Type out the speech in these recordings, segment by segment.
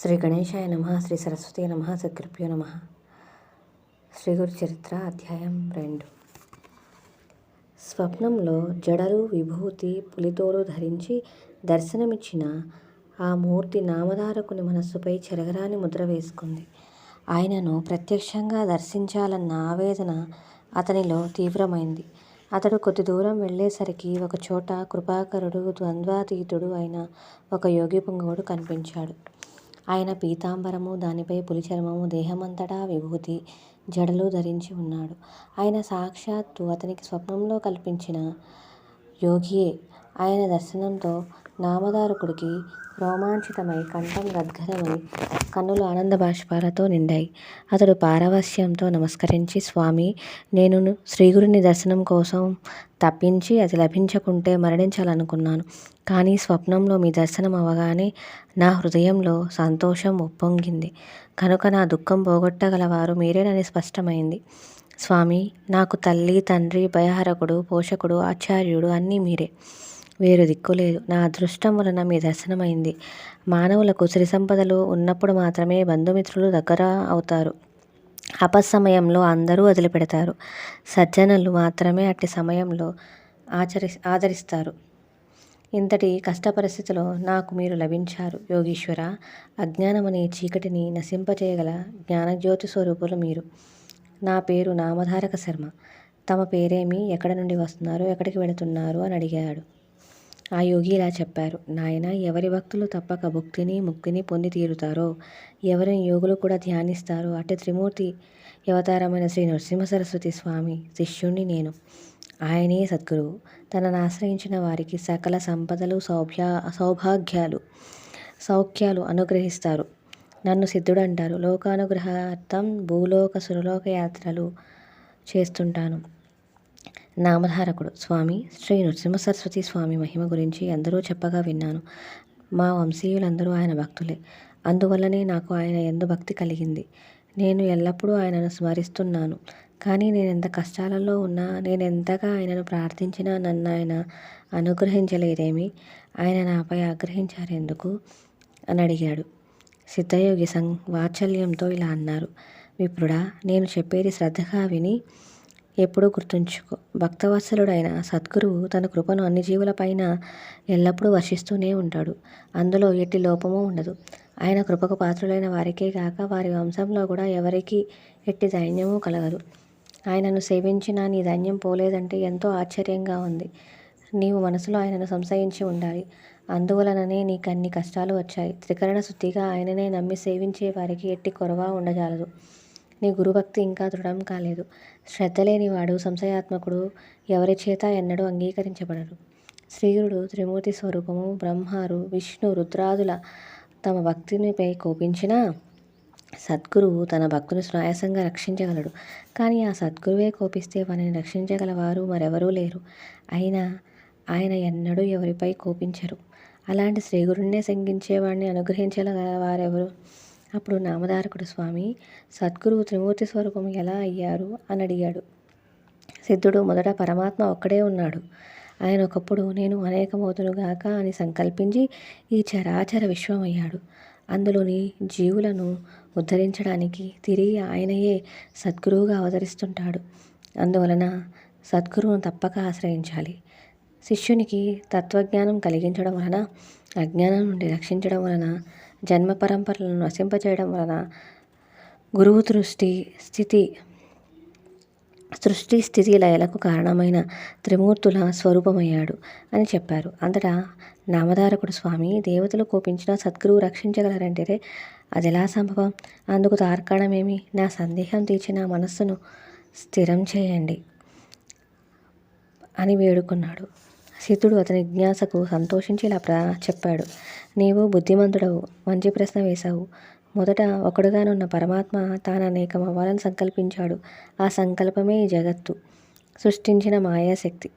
శ్రీ గణేశాయ నమ శ్రీ సరస్వతి నమ సకృప్యో నమ. శ్రీ గురు చరిత్ర అధ్యాయం రెండు. స్వప్నంలో జడలు విభూతి పులితోలు ధరించి దర్శనమిచ్చిన ఆ మూర్తి నామధారకుని మనస్సుపై చెరగరాని ముద్ర వేసుకుంది. ఆయనను ప్రత్యక్షంగా దర్శించాలన్న ఆవేదన అతనిలో తీవ్రమైంది. అతడు కొద్ది దూరం వెళ్ళేసరికి ఒకచోట కృపాకరుడు ద్వంద్వాతీతుడు అయిన ఒక యోగి పొంగవుడు కనిపించాడు. ఆయన పీతాంబరము దానిపై పులి చర్మము దేహమంతటా విభూతి జడలు ధరించి ఉన్నాడు. ఆయన సాక్షాత్తు అతనికి స్వప్నంలో కల్పించిన యోగియే. ఆయన దర్శనంతో నామధారకుడికి రోమాంచితమై కంఠం గద్గదమై కన్నులు ఆనంద బాష్పాలతో నిండాయి. అతడు పారవస్యంతో నమస్కరించి స్వామి నేను శ్రీగురుని దర్శనం కోసం తప్పించి అది లభించకుంటే మరణించాలనుకున్నాను. కానీ స్వప్నంలో మీ దర్శనం అవగానే నా హృదయంలో సంతోషం ఉప్పొంగింది. కనుక నా దుఃఖం పోగొట్టగలవారు మీరేనని స్పష్టమైంది. స్వామి నాకు తల్లి తండ్రి భయహరకుడు పోషకుడు ఆచార్యుడు అన్నీ మీరే. వేరు దిక్కులేదు నా అదృష్టం వలన మీ దర్శనమైంది. మానవులకు సిరి సంపదలు ఉన్నప్పుడు మాత్రమే బంధుమిత్రులు దగ్గర అవుతారు. అపసమయంలో అందరూ వదిలిపెడతారు. సజ్జనులు మాత్రమే అట్టి సమయంలో ఆచరి ఆదరిస్తారు. ఇంతటి కష్ట పరిస్థితిలో నాకు మీరు లభించారు. యోగీశ్వర అజ్ఞానమనే చీకటిని నశింపచేయగల జ్ఞానజ్యోతి స్వరూపులు మీరు. నా పేరు నామధారక శర్మ. తమ పేరేమి ఎక్కడ నుండి వస్తున్నారు ఎక్కడికి వెళుతున్నారు అని అడిగాడు. ఆ యోగి ఇలా చెప్పారు. నాయన ఎవరి భక్తులు తప్పక భుక్తిని ముక్తిని పొంది తీరుతారో? ఎవరిని యోగులు కూడా ధ్యానిస్తారో? అటు త్రిమూర్తి అవతారమైన శ్రీ నరసింహ సరస్వతి స్వామి శిష్యుణ్ణి నేను. ఆయనే సద్గురువు. తనను ఆశ్రయించిన వారికి సకల సంపదలు సౌభ్య సౌభాగ్యాలు సౌఖ్యాలు అనుగ్రహిస్తారు. నన్ను సిద్ధుడు అంటారు లోకానుగ్రహార్థం భూలోక సురలోక యాత్రలు చేస్తుంటాను. నామధారకుడు. స్వామి శ్రీ నృసింహ సరస్వతి స్వామి మహిమ గురించి అందరూ చెప్పగా విన్నాను. మా వంశీయులందరూ ఆయన భక్తులే. అందువల్లనే నాకు ఆయన ఎందు భక్తి కలిగింది. నేను ఎల్లప్పుడూ ఆయనను స్మరిస్తున్నాను. కానీ నేను ఎంత కష్టాలలో ఉన్నా నేను ఎంతగా ఆయనను ప్రార్థించినా నన్ను ఆయన అనుగ్రహించలేదేమి? ఆయన నాపై ఆగ్రహించారెందుకు? అని అడిగాడు. సిద్ధయోగి సం వాత్సల్యంతో ఇలా అన్నారు. విప్రుడా నేను చెప్పేది శ్రద్ధగా విని ఎప్పుడూ గుర్తుంచుకో. భక్తవత్సలుడైన సద్గురువు తన కృపను అన్ని జీవులపైన ఎల్లప్పుడూ వర్షిస్తూనే ఉంటాడు. అందులో ఎట్టి లోపము ఉండదు. ఆయన కృపకు పాత్రులైన వారికే కాక వారి వంశంలో కూడా ఎవరికి ఎట్టి దైన్యము కలగదు. ఆయనను సేవించిన నీ ధైన్యం పోలేదంటే ఎంతో ఆశ్చర్యంగా ఉంది. నీవు మనసులో ఆయనను సంశయించి ఉండాలి. అందువలననే నీకు అన్ని కష్టాలు వచ్చాయి. త్రికరణ శుద్ధిగా ఆయననే నమ్మి సేవించే వారికి ఎట్టి కొరవ ఉండజాలదు. నీ గురుభక్తి ఇంకా దృఢం కాలేదు. శ్రద్ధ లేనివాడు సంశయాత్మకుడు ఎవరి చేత ఎన్నడూ అంగీకరించబడరు. శ్రీగురుడు త్రిమూర్తి స్వరూపము బ్రహ్మారు విష్ణు రుద్రాదుల తమ భక్తినిపై కోపించినా సద్గురువు తన భక్తుని సునాయాసంగా రక్షించగలడు. కానీ ఆ సద్గురువే కోపిస్తే వారిని రక్షించగలవారు మరెవరూ లేరు. అయినా ఆయన ఎన్నడూ ఎవరిపై కోపించరు. అలాంటి శ్రీగురుణ్ణే శంకించేవాడిని అనుగ్రహించగల వారెవరు అప్పుడు నామధారకుడు స్వామి సద్గురువు త్రిమూర్తి స్వరూపం ఎలా అయ్యారు? అని అడిగాడు. సిద్ధుడు మొదట పరమాత్మ ఒక్కడే ఉన్నాడు. ఆయన ఒకప్పుడు నేను అనేకమవుతునుగాక అని సంకల్పించి ఈ చరాచర విశ్వమయ్యాడు. అందులోని జీవులను ఉద్ధరించడానికి తిరిగి ఆయనయే సద్గురువుగా అవతరిస్తుంటాడు. అందువలన సద్గురువును తప్పక ఆశ్రయించాలి. శిష్యునికి తత్వజ్ఞానం కలిగించడం వలన అజ్ఞానం నుండి రక్షించడం వలన జన్మ పరంపరలను నశింపజేయడం వలన గురువు దృష్టి స్థితి సృష్టి స్థితి లయలకు కారణమైన త్రిమూర్తుల స్వరూపమయ్యాడు అని చెప్పారు. అంతటా నామధారకుడు స్వామి దేవతలు కోపించిన సద్గురువు రక్షించగలరంటే అది ఎలా సంభవం? అందుకు తార్కాణమేమి? నా సందేహం తీర్చి నా మనస్సును స్థిరం చేయండి అని వేడుకున్నాడు. సీతుడు అతని జిజ్ఞాసకు సంతోషించి ఇలా ప్రా చెప్పాడు. నీవు బుద్ధిమంతుడవు మంచి ప్రశ్న వేశావు. మొదట ఒకడుగానున్న పరమాత్మ తాను అనేకం అవ్వాలని సంకల్పించాడు. ఆ సంకల్పమే ఈ జగత్తు. సృష్టించిన మాయాశక్తి.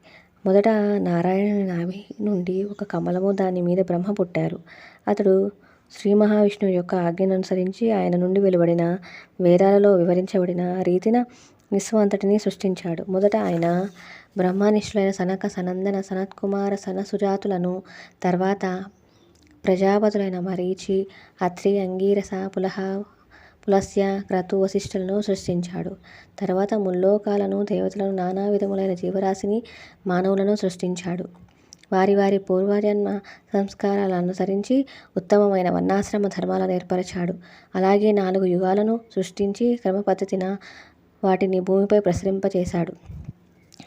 మొదట నారాయణ నాభి నుండి ఒక కమలము దాని మీద బ్రహ్మ పుట్టారు. అతడు శ్రీ మహావిష్ణువు యొక్క ఆజ్ఞను అనుసరించి ఆయన నుండి వెలువడిన వేదాలలో వివరించబడిన రీతిన విశ్వం అంతటినీ సృష్టించాడు. మొదట ఆయన బ్రహ్మనిష్ఠులైన సనక సనందన సనత్కుమార సన సుజాతులను తర్వాత ప్రజాపతులైన మరీచి అత్రి అంగీరస పులహ పులస్య క్రతు వశిష్ఠులను సృష్టించాడు. తర్వాత ముల్లోకాలను దేవతలను నానా విధములైన జీవరాశిని మానవులను సృష్టించాడు. వారి వారి పూర్వజన్మ సంస్కారాలను అనుసరించి ఉత్తమమైన వర్ణాశ్రమ ధర్మాలను ఏర్పరచాడు. అలాగే నాలుగు యుగాలను సృష్టించి క్రమపద్ధతిన వాటిని భూమిపై ప్రసరింపచేశాడు.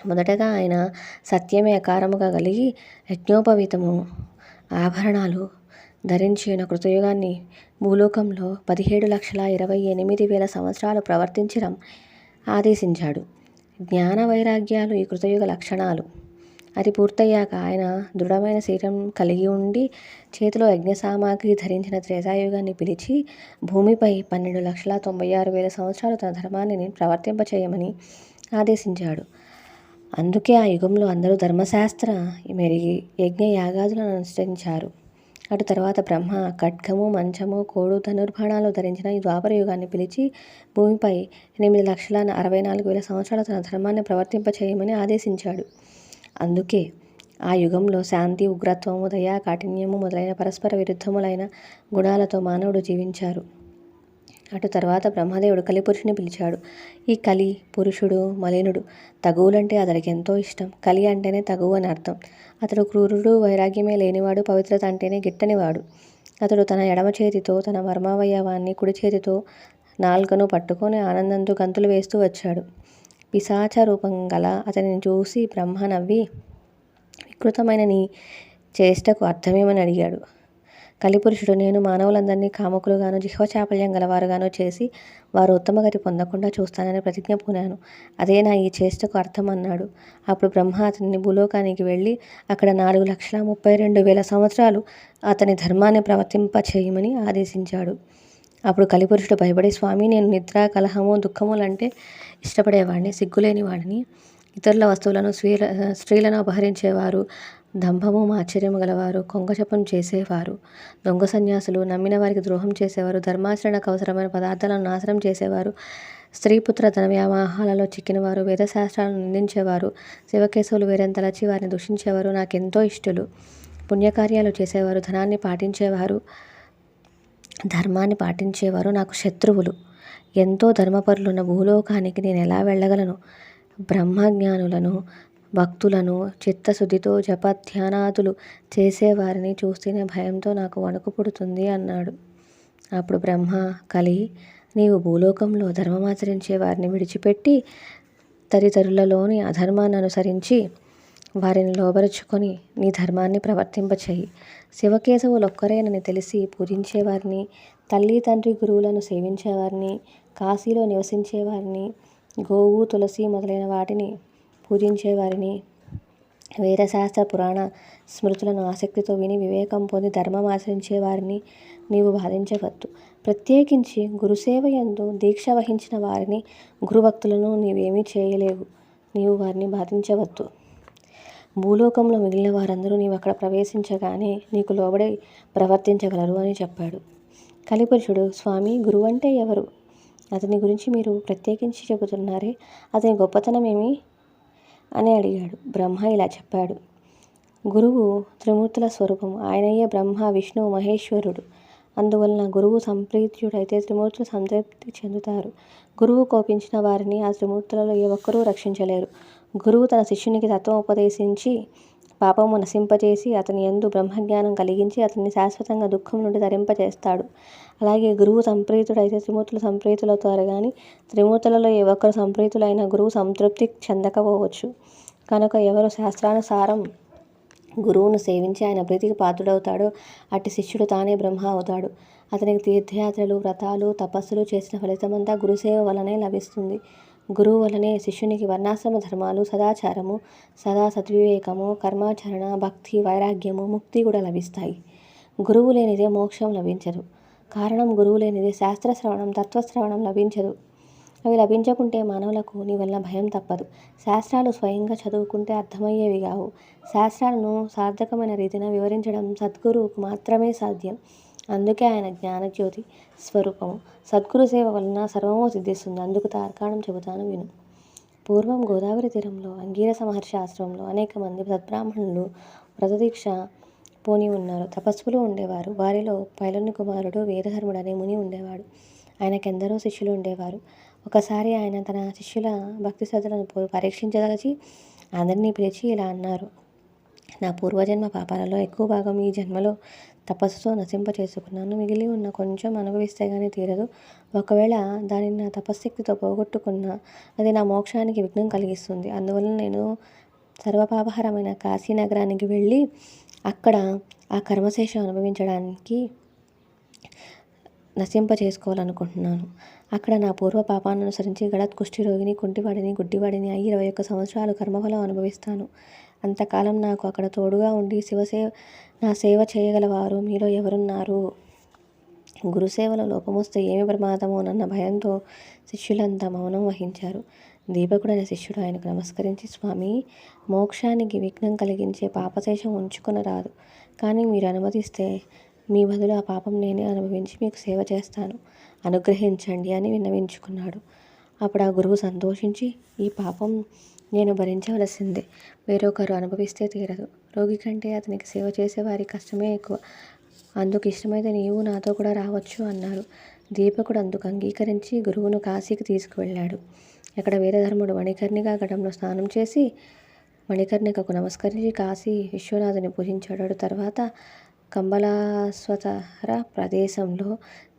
మొదటగా ఆయన సత్యమే అకారముగా కలిగి యజ్ఞోపవీతము ఆభరణాలు ధరించిన కృతయుగాన్ని భూలోకంలో పదిహేడు లక్షల ఇరవై ఎనిమిది వేల సంవత్సరాలు ప్రవర్తించడం ఆదేశించాడు. జ్ఞాన వైరాగ్యాలు ఈ కృతయుగ లక్షణాలు. అది పూర్తయ్యాక ఆయన దృఢమైన శరీరం కలిగి ఉండి చేతిలో యజ్ఞ సామాగ్రి ధరించిన త్రేతాయుగాన్ని పిలిచి భూమిపై పన్నెండు లక్షల తొంభై ఆరు వేల సంవత్సరాలు తన ధర్మాన్ని ప్రవర్తింపచేయమని ఆదేశించాడు. అందుకే ఆ యుగంలో అందరూ ధర్మశాస్త్ర మెరిగి యజ్ఞ యాగాదులను అనుసరించారు. అటు తర్వాత బ్రహ్మ ఖడ్గము మంచము కోడు ధనుర్బాణాలు ధరించిన ఈ ద్వాపర యుగాన్ని పిలిచి భూమిపై ఎనిమిది లక్షల అరవై నాలుగు వేల సంవత్సరాల తన ధర్మాన్ని ప్రవర్తింపచేయమని ఆదేశించాడు. అందుకే ఆ యుగంలో శాంతి ఉగ్రత్వము దయ కాఠిన్యము మొదలైన పరస్పర విరుద్ధములైన గుణాలతో మానవుడు జీవించారు. అటు తర్వాత బ్రహ్మదేవుడు కలిపురుషుని పిలిచాడు. ఈ కలి పురుషుడు మలినుడు తగువులంటే అతడికి ఎంతో ఇష్టం. కలి అంటేనే తగువు అని అర్థం. అతడు క్రూరుడు వైరాగ్యమే లేనివాడు పవిత్రత అంటేనే గిట్టనివాడు. అతడు తన ఎడమ చేతితో తన మర్మావయవాన్ని కుడి చేతితో నాలుకను పట్టుకొని ఆనందంతో గంతులు వేస్తూ వచ్చాడు. పిశాచ రూపం గల అతనిని చూసి బ్రహ్మ నవ్వి వికృతమైన నీ చేష్టకు అర్థమేమని అడిగాడు. కలిపురుషుడు నేను మానవులందరినీ కాముకులుగాను జిహ్వచాపల్యం గలవారుగాను చేసి వారు ఉత్తమగతి పొందకుండా చూస్తానని ప్రతిజ్ఞ పూనాను. అదే నా ఈ చేష్టకు అర్థం అన్నాడు అప్పుడు బ్రహ్మ అతన్ని భూలోకానికి వెళ్ళి అక్కడ నాలుగు లక్షల ముప్పై రెండు వేల సంవత్సరాలు అతని ధర్మాన్ని ప్రవర్తింప చేయమని ఆదేశించాడు. అప్పుడు కలిపురుషుడు భయపడి స్వామి నేను నిద్ర కలహము దుఃఖములంటే ఇష్టపడేవాడిని సిగ్గులేని వాడిని ఇతరుల వస్తువులను స్త్రీల స్త్రీలను అపహరించేవారు. దంభము ఆశ్చర్యము గలవారు కొంగచపం చేసేవారు. దొంగ సన్యాసులు నమ్మిన వారికి ద్రోహం చేసేవారు ధర్మాచరణకు అవసరమైన పదార్థాలను నాశనం చేసేవారు స్త్రీపుత్ర ధన చిక్కినవారు వేదశాస్త్రాలను నిందించేవారు శివకేశవులు వేరెంతలచి వారిని దూషించేవారు నాకెంతో ఇష్టలు. పుణ్యకార్యాలు చేసేవారు ధనాన్ని పాటించేవారు ధర్మాన్ని పాటించేవారు నాకు శత్రువులు. ఎంతో ధర్మపరులున్న భూలోకానికి నేను ఎలా వెళ్ళగలను? బ్రహ్మజ్ఞానులను భక్తులను చిత్తశుద్ధితో జపధ్యానాదులు చేసేవారిని చూస్తేనే భయంతో నాకు వణుకు పుడుతుంది అన్నాడు. అప్పుడు బ్రహ్మ కలి నీవు భూలోకంలో ధర్మమాచరించే వారిని విడిచిపెట్టి తదితరులలోని అధర్మాన్ని అనుసరించి వారిని లోబరుచుకొని నీ ధర్మాన్ని ప్రవర్తింపచేయి. శివకేశవులొక్కరేనని తెలిసి పూజించేవారిని తల్లి తండ్రి గురువులను సేవించేవారిని కాశీలో నివసించేవారిని గోవు తులసి మొదలైన వాటిని పూజించేవారిని వేదశాస్త్ర పురాణ స్మృతులను ఆసక్తితో విని వివేకం పొంది ధర్మం ఆచరించే వారిని నీవు బాధించవద్దు. ప్రత్యేకించి గురుసేవ ఎందు దీక్ష వహించిన వారిని గురుభక్తులను నీవేమీ చేయలేవు. నీవు వారిని బాధించవద్దు. భూలోకంలో మిగిలిన వారందరూ నీవు అక్కడ ప్రవేశించగానే నీకు లోబడి ప్రవర్తించగలరు అని చెప్పాడు. కలిపురుషుడు స్వామి గురువు అంటే ఎవరు? అతని గురించి మీరు ప్రత్యేకించి చెబుతున్నారే. అతని గొప్పతనం ఏమి అని అడిగాడు. బ్రహ్మ ఇలా చెప్పాడు. గురువు త్రిమూర్తుల స్వరూపం. ఆయనయ్యే బ్రహ్మ విష్ణువు మహేశ్వరుడు. అందువలన గురువు సంప్రీత్యుడైతే త్రిమూర్తులు సంతృప్తి చెందుతారు. గురువు కోపించిన వారిని ఆ త్రిమూర్తులలో ఏ ఒక్కరూ రక్షించలేరు. గురువు తన శిష్యునికి తత్వం ఉపదేశించి పాపము నశింపజేసి అతని ఎందు బ్రహ్మజ్ఞానం కలిగించి అతన్ని శాశ్వతంగా దుఃఖం నుండి ధరింపజేస్తాడు అలాగే గురువు సంప్రీతుడైతే త్రిమూర్తులు సంప్రీతులవుతారు కానీ త్రిమూర్తులలో ఏ ఒక్కరు సంప్రీతులైన గురువు సంతృప్తి చెందకపోవచ్చు. కనుక ఎవరు శాస్త్రానుసారం గురువును సేవించి ఆయన ప్రీతికి పాత్రుడవుతాడో అట్టి శిష్యుడు తానే బ్రహ్మ అవుతాడు. అతనికి తీర్థయాత్రలు వ్రతాలు తపస్సులు చేసిన ఫలితమంతా గురుసేవ వలనే లభిస్తుంది. గురువు వలనే శిష్యునికి వర్ణాశ్రమ ధర్మాలు సదాచారము సదా సద్వివేకము కర్మాచరణ భక్తి వైరాగ్యము ముక్తి కూడా లభిస్తాయి. గురువు లేనిదే మోక్షం లభించదు. కారణం గురువు లేనిదే శాస్త్రశ్రవణం తత్వశ్రవణం లభించదు. అవి లభించకుంటే మానవులకు నీ వల్ల భయం తప్పదు. శాస్త్రాలు స్వయంగా చదువుకుంటే అర్థమయ్యేవి కావు. శాస్త్రాలను సార్థకమైన రీతిన వివరించడం సద్గురువుకు మాత్రమే సాధ్యం. అందుకే ఆయన జ్ఞానజ్యోతి స్వరూపము. సద్గురు సేవ వలన సర్వము సిద్ధిస్తుంది. అందుకు తార్కాణం చెబుతాను విను. పూర్వం గోదావరి తీరంలో అంగీరస మహర్షి ఆశ్రమంలో అనేక మంది సద్బ్రాహ్మణులు వ్రతదీక్ష పోని ఉన్నారు. తపస్సులు ఉండేవారు. వారిలో పైలని కుమారుడు వేదధర్ముడు అనే ముని ఉండేవాడు. ఆయనకెందరో శిష్యులు ఉండేవారు. ఒకసారి ఆయన తన శిష్యుల భక్తి శ్రద్ధలను పరీక్షించదలిచి అందరినీ పిలిచి ఇలా అన్నారు. నా పూర్వజన్మ పాపాలలో ఎక్కువ భాగం ఈ జన్మలో తపస్సుతో నశింప చేసుకున్నాను మిగిలి ఉన్న కొంచెం అనుభవిస్తే కానీ తీరదు. ఒకవేళ దానిని నా తపశ్శక్తితో పోగొట్టుకున్నా అది నా మోక్షానికి విఘ్నం కలిగిస్తుంది. అందువల్ల నేను సర్వపాపహరమైన కాశీనగరానికి వెళ్ళి అక్కడ ఆ కర్మశేషం అనుభవించడానికి నశింప చేసుకోవాలనుకుంటున్నాను అక్కడ నా పూర్వ పాపాన్ని అనుసరించి గడత్ కుష్ఠిరోగిని కుంటివాడిని గుడ్డివాడిని అయి ఇరవై ఒక్క సంవత్సరాలు కర్మఫలం అనుభవిస్తాను. అంతకాలం నాకు అక్కడ తోడుగా ఉండి శివసేవ నా సేవ చేయగలవారు. మీలో ఎవరున్నారు? గురుసేవలో లోపమొస్తే ఏమి ప్రమాదమోనన్న భయంతో శిష్యులంతా మౌనం వహించారు. దీపకుడు అనే శిష్యుడు ఆయనకు నమస్కరించి స్వామి మోక్షానికి విఘ్నం కలిగించే పాపశేషం ఉంచుకొనరాదు. కానీ మీరు అనుమతిస్తే మీ బదులు ఆ పాపం నేనే అనుభవించి మీకు సేవ చేస్తాను. అనుగ్రహించండి అని విన్నవించుకున్నాడు. అప్పుడు ఆ గురువు సంతోషించి ఈ పాపం నేను భరించవలసిందే. వేరొకరు అనుభవిస్తే తీరదు. రోగి కంటే అతనికి సేవ చేసేవారి కష్టమే ఎక్కువ. అందుకు ఇష్టమైతే నీవు నాతో కూడా రావచ్చు అన్నారు. దీపకుడు అందుకు అంగీకరించి గురువును కాశీకి తీసుకువెళ్ళాడు. అక్కడ వేదధర్ముడు మణికర్ణిక ఘటంలో స్నానం చేసి మణికర్ణికకు నమస్కరించి కాశీ విశ్వనాథుని పూజించాడు. తర్వాత కంబలాస్వతర ప్రదేశంలో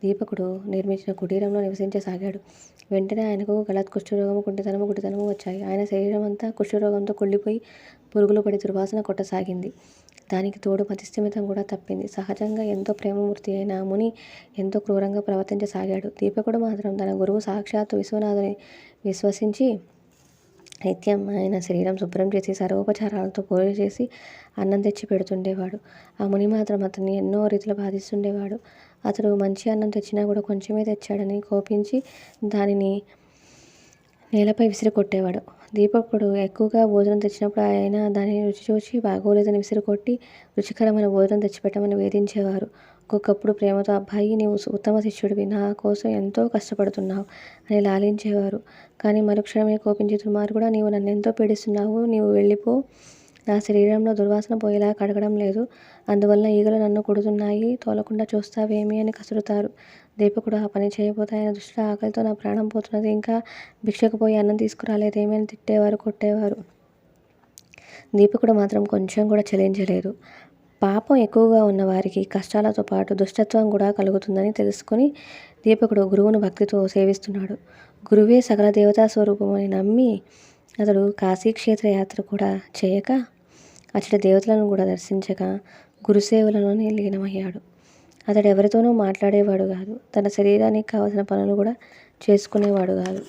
దీపకుడు నిర్మించిన కుటీరంలో నివసించసాగాడు. వెంటనే ఆయనకు గలత్ కుష్ఠరోగము కుంటితనము గుడితనము వచ్చాయి. ఆయన శరీరం అంతా కుష్ఠరోగంతో కుళ్ళిపోయి పురుగులు పడి దుర్వాసన కొట్టసాగింది. దానికి తోడు మతిస్థిమితం కూడా తప్పింది. సహజంగా ఎంతో ప్రేమమూర్తి అయిన ఆ ముని ఎంతో క్రూరంగా ప్రవర్తించసాగాడు. దీపకుడు మాత్రం తన గురువు సాక్షాత్తు విశ్వనాథుని విశ్వసించి నిత్యం ఆయన శరీరం శుభ్రం చేసి సర్వోపచారాలతో పూజ చేసి అన్నం తెచ్చి పెడుతుండేవాడు. ఆ ముని మాత్రం అతన్ని ఎన్నో రీతిలో బాధిస్తుండేవాడు. అతడు మంచి అన్నం తెచ్చినా కూడా కొంచెమే తెచ్చాడని కోపించి దానిని నేలపై విసిరి కొట్టేవాడు దీపకుడు ఎక్కువగా భోజనం తెచ్చినప్పుడు ఆయన దానిని రుచి చూసి బాగోలేదని విసిరి కొట్టి రుచికరమైన భోజనం తెచ్చిపెట్టమని వేధించేవారు. ఒక్కొక్కప్పుడు ప్రేమతో అబ్బాయి నీవు ఉత్తమ శిష్యుడివి నా కోసం ఎంతో కష్టపడుతున్నావు అని లాలించేవారు. కానీ మరుక్షణమే కోపించి దుర్మార్గుడా నీవు నన్ను ఎంతో పీడిస్తున్నావు నీవు వెళ్ళిపో. నా శరీరంలో దుర్వాసన పోయేలా కడగడం లేదు. అందువల్ల ఈగలు నన్ను కుడుతున్నాయి తోలకుండా చూస్తావేమి అని కసురుతారు. దీపకుడు ఆ పని చేయబోతే ఆయన దృష్టిలో ఆకలితో నా ప్రాణం పోతున్నది ఇంకా భిక్షకు పోయి అన్నం తీసుకురాలేదేమి అని తిట్టేవారు కొట్టేవారు. దీపకుడు మాత్రం కొంచెం కూడా చలించలేదు. పాపం ఎక్కువగా ఉన్న వారికి కష్టాలతో పాటు దుష్టత్వం కూడా కలుగుతుందని తెలుసుకొని దీపకుడు గురువును భక్తితో సేవిస్తున్నాడు. గురువే సకల దేవతా స్వరూపమని నమ్మి అతడు కాశీక్షేత్ర యాత్ర కూడా చేయక అతడి దేవతలను కూడా దర్శించక గురుసేవలలోనే లీనమయ్యాడు. అతడు ఎవరితోనూ మాట్లాడేవాడు కాదు. తన శరీరానికి కావలసిన పనులు కూడా చేసుకునేవాడు కాదు.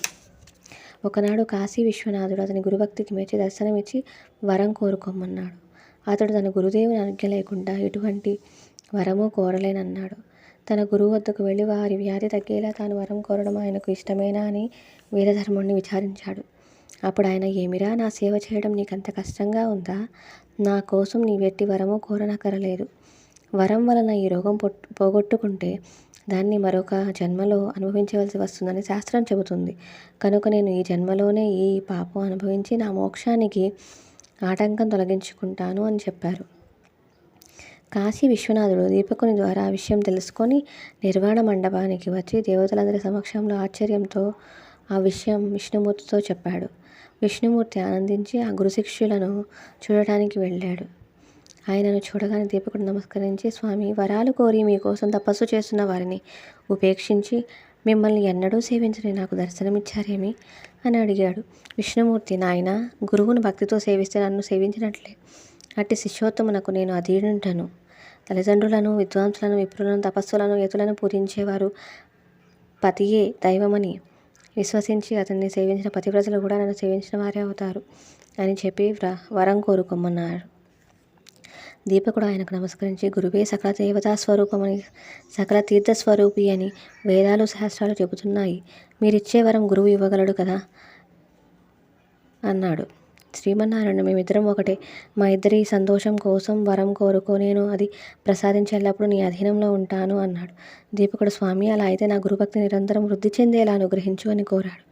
ఒకనాడు కాశీ విశ్వనాథుడు అతని గురుభక్తికి మెచ్చి దర్శనమిచ్చి వరం కోరుకోమన్నాడు. అతడు తన గురుదేవుని అనుజ్ఞ లేకుండా ఎటువంటి వరము కోరలేనన్నాడు. తన గురువు వద్దకు వెళ్ళి వారి వ్యాధి తగ్గేలా తాను వరం కోరడం ఆయనకు ఇష్టమేనా అని వీరధర్ముడిని విచారించాడు. అప్పుడు ఆయన ఏమిరా నా సేవ చేయడం నీకంత కష్టంగా ఉందా? నా కోసం నీ వెట్టి వరము కోరనక్కరలేదు. వరం వలన ఈ రోగం పొట్- పోగొట్టుకుంటే దాన్ని మరొక జన్మలో అనుభవించవలసి వస్తుందని శాస్త్రం చెబుతుంది. కనుక నేను ఈ జన్మలోనే ఈ పాపం అనుభవించి నా మోక్షానికి ఆటంకం తొలగించుకుంటాను అని చెప్పారు. కాశీ విశ్వనాథుడు దీపకుని ద్వారా ఆ విషయం తెలుసుకొని నిర్వాణ మండపానికి వచ్చి దేవతలందరి సమక్షంలో ఆశ్చర్యంతో ఆ విషయం విష్ణుమూర్తితో చెప్పాడు. విష్ణుమూర్తి ఆనందించి ఆ గురుశిష్యులను చూడటానికి వెళ్ళాడు. ఆయనను చూడగానే దీపకుడు నమస్కరించి స్వామి వరాలు కోరి మీకోసం తపస్సు చేస్తున్న వారిని ఉపేక్షించి మిమ్మల్ని ఎన్నడూ సేవించని నాకు దర్శనమిచ్చారేమి? అని అడిగాడు. విష్ణుమూర్తి నాయన గురువును భక్తితో సేవిస్తే నన్ను సేవించినట్లే. అట్టి శిష్యోత్తమునకు నేను అధీనుంటను. తల్లిదండ్రులను విద్వాంసులను విప్రులను తపస్సులను యతులను పూజించేవారు పతియే దైవమని విశ్వసించి అతన్ని సేవించిన పతివ్రతలు కూడా నన్ను సేవించిన వారే అవుతారు అని చెప్పి వరం వరం దీపకుడు ఆయనకు నమస్కరించి గురువే సకల దేవతా స్వరూపమని సకల తీర్థ స్వరూపి అని వేదాలు శాస్త్రాలు చెబుతున్నాయి. మీరిచ్చే వరం గురువు ఇవ్వగలడు కదా? అన్నాడు. శ్రీమన్నారాయణ మేమిద్దరం ఒకటే. మా ఇద్దరి సంతోషం కోసం వరం కోరుకో నేను అది ప్రసాదించేటప్పుడు నీ అధీనంలో ఉంటాను అన్నాడు. దీపకుడు స్వామి అలా అయితే నా గురుభక్తి నిరంతరం వృద్ధి చెందేలా అనుగ్రహించు అని కోరాడు.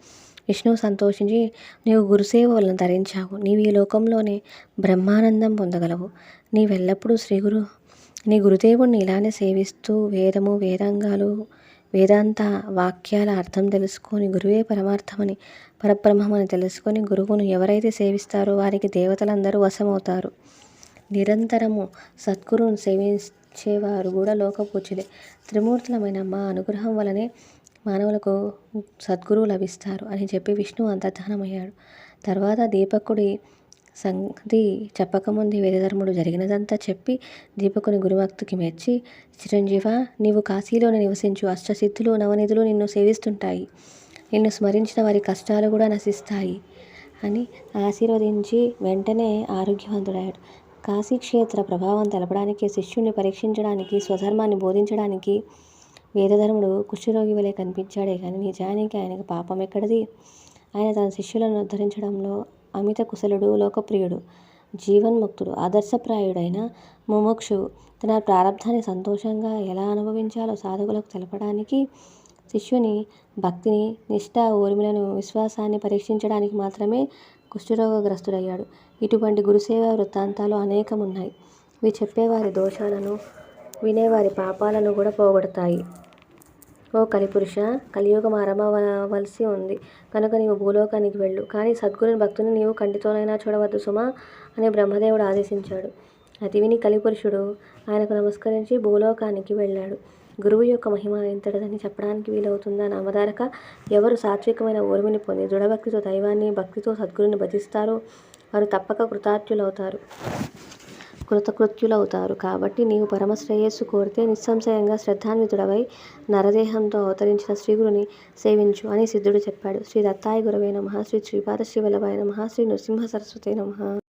విష్ణువు సంతోషించి నీవు గురుసేవలను ధరించావు. నీవు ఈ లోకంలోనే బ్రహ్మానందం పొందగలవు. నీవెల్లప్పుడూ శ్రీ గురు నీ గురుదేవుణ్ణి ఇలానే సేవిస్తూ వేదము వేదాంగాలు వేదాంత వాక్యాల అర్థం తెలుసుకొని గురువే పరమార్థమని పరబ్రహ్మమని తెలుసుకొని గురువును ఎవరైతే సేవిస్తారో వారికి దేవతలందరూ వశమవుతారు. నిరంతరము సద్గురువును సేవించేవారు కూడా లోకపూజ్యులే త్రిమూర్తులమైన మా అనుగ్రహం వలనే మానవులకు సద్గురువు లభిస్తారు అని చెప్పి విష్ణువు అంతర్ధానమయ్యాడు. తర్వాత దీపకుడి సంగతి చెప్పకముందే వేదధర్ముడు జరిగినదంతా చెప్పి దీపకుని గురుభక్తికి మెచ్చి చిరంజీవ నీవు కాశీలోనే నివసించు. అష్టసిద్ధులు నవనిధులు నిన్ను సేవిస్తుంటాయి. నిన్ను స్మరించిన వారి కష్టాలు కూడా నశిస్తాయి అని ఆశీర్వదించి వెంటనే ఆరోగ్యవంతుడయ్యాడు. కాశీక్షేత్ర ప్రభావం తెలపడానికి శిష్యుణ్ణి పరీక్షించడానికి స్వధర్మాన్ని బోధించడానికి వేదధర్ముడు కుష్ఠరోగి వలె కనిపించాడే కానీ నిజానికి ఆయనకు పాపం ఎక్కడిది? ఆయన తన శిష్యులను ఉద్ధరించడంలో అమిత కుశలుడు లోకప్రియుడు జీవన్ముక్తుడు ఆదర్శప్రాయుడైన ముముక్షు తన ప్రారంధాన్ని సంతోషంగా ఎలా అనుభవించాలో సాధకులకు తెలపడానికి శిష్యుని భక్తిని నిష్ఠ ఊర్మిలను విశ్వాసాన్ని పరీక్షించడానికి మాత్రమే కుష్ఠరోగగ్రస్తుడయ్యాడు. ఇటువంటి గురుసేవ వృత్తాంతాలు అనేకమున్నాయి. ఇవి చెప్పేవారి దోషాలను వినేవారి పాపాలను కూడా పోగొడతాయి. ఓ కలిపురుష కలియుగం ఆరంభమవలసి ఉంది. కనుక నీవు భూలోకానికి వెళ్ళు. కానీ సద్గురుని భక్తుని నీవు కంటితోనైనా చూడవద్దు సుమా అని బ్రహ్మదేవుడు ఆదేశించాడు. అది విని కలిపురుషుడు ఆయనకు నమస్కరించి భూలోకానికి వెళ్ళాడు. గురువు యొక్క మహిమ ఎంతటిదని చెప్పడానికి వీలవుతుందా నామధారక? ఎవరు సాత్వికమైన ఊర్మిని పొంది దృఢభక్తితో దైవాన్ని భక్తితో సద్గురుని భజిస్తారో? వారు తప్పక కృతార్థులవుతారు. కృతకృత్యులవుతారు. కాబట్టి నీవు పరమశ్రేయస్సు కోరితే నిస్సంశయంగా శ్రద్ధాన్వితుడవై నరదేహంతో అవతరించిన శ్రీగురుని సేవించు అని సిద్ధుడు చెప్పాడు. శ్రీ దత్తాయ గురవే నమ. శ్రీ శ్రీపాద శ్రీ నమ. శ్రీ నృసింహ సరస్వతే నమ.